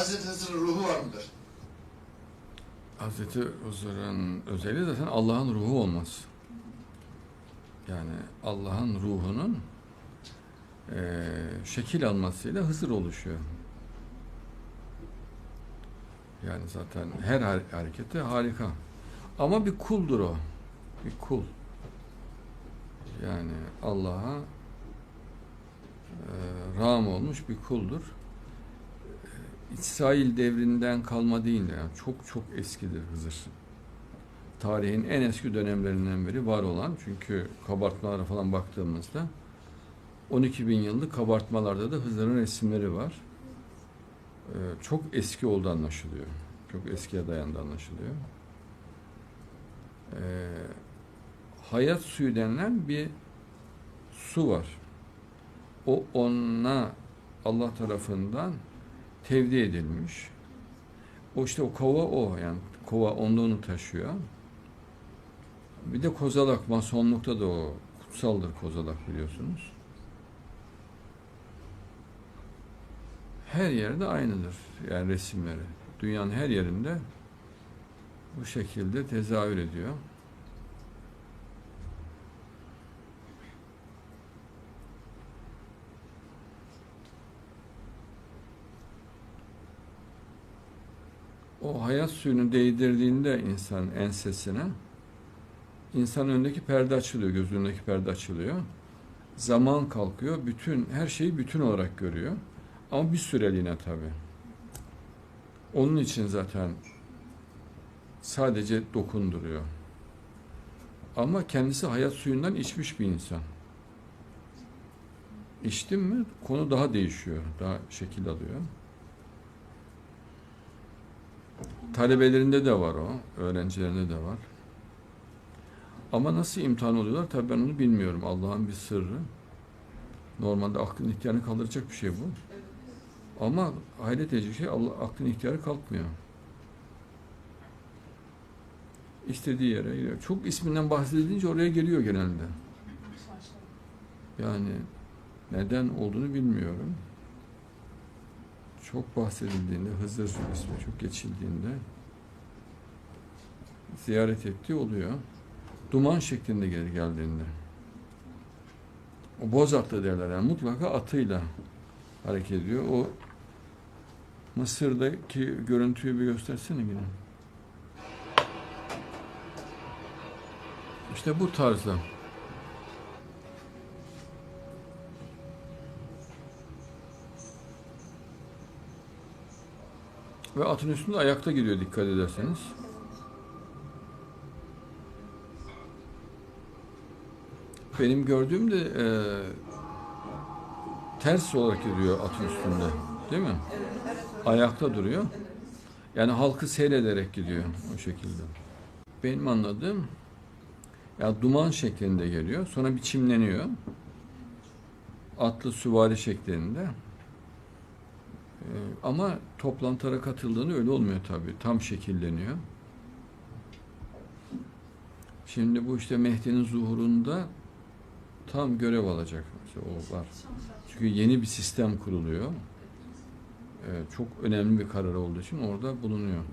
Hazreti Hızır'ın ruhu var mıdır? Hazreti Huzur'un özelliği zaten Allah'ın ruhu olması. Yani Allah'ın ruhunun eee, şekil almasıyla Hızır oluşuyor. Yani zaten her har- hareketi harika. Ama bir kuldur o. Bir kul. Yani Allah'a eee ram olmuş bir kuldur. İsrail devrinden kalma değil de yani çok çok eskidir Hızır. Tarihin en eski dönemlerinden beri var olan çünkü kabartmalara falan baktığımızda 12 bin yıllık kabartmalarda da Hızır'ın resimleri var. Ee, çok eski oldu anlaşılıyor. Çok eskiye dayandı anlaşılıyor. Ee, hayat suyu denilen bir su var. O ona Allah tarafından tevdi edilmiş. O işte o kova o yani kova onda taşıyor. Bir de kozalak masonlukta da o kutsaldır kozalak biliyorsunuz. Her yerde aynıdır yani resimleri. Dünyanın her yerinde bu şekilde tezahür ediyor. O hayat suyunu değdirdiğinde insan ensesine insan önündeki perde açılıyor, gözündeki perde açılıyor. Zaman kalkıyor, bütün her şeyi bütün olarak görüyor. Ama bir süreliğine tabi. Onun için zaten sadece dokunduruyor. Ama kendisi hayat suyundan içmiş bir insan. İçtim mi konu daha değişiyor, daha şekil alıyor. Talebelerinde de var o, öğrencilerinde de var. Ama nasıl imtihan oluyorlar tabii ben onu bilmiyorum. Allah'ın bir sırrı. Normalde aklın ihtiyarını kaldıracak bir şey bu. Ama hayret edici şey Allah aklın ihtiyarı kalkmıyor. İstediği yere giriyor. Çok isminden bahsedilince oraya geliyor genelde. Yani neden olduğunu bilmiyorum çok bahsedildiğinde, Hızır ismi çok geçildiğinde ziyaret ettiği oluyor. Duman şeklinde geri geldiğinde. O boz atlı derler yani mutlaka atıyla hareket ediyor. O Mısır'daki görüntüyü bir göstersene yine. İşte bu tarzda. Ve atın üstünde ayakta gidiyor dikkat ederseniz. Benim gördüğüm de e, ters olarak yürüyor atın üstünde. Değil mi? Ayakta duruyor. Yani halkı seyrederek gidiyor o şekilde. Benim anladığım ya duman şeklinde geliyor. Sonra biçimleniyor. Atlı süvari şeklinde. Ee, ama toplantılara katıldığında öyle olmuyor tabii. Tam şekilleniyor. Şimdi bu işte Mehdi'nin zuhurunda tam görev alacak. İşte o var. Çünkü yeni bir sistem kuruluyor. Ee, çok önemli bir karar olduğu için orada bulunuyor.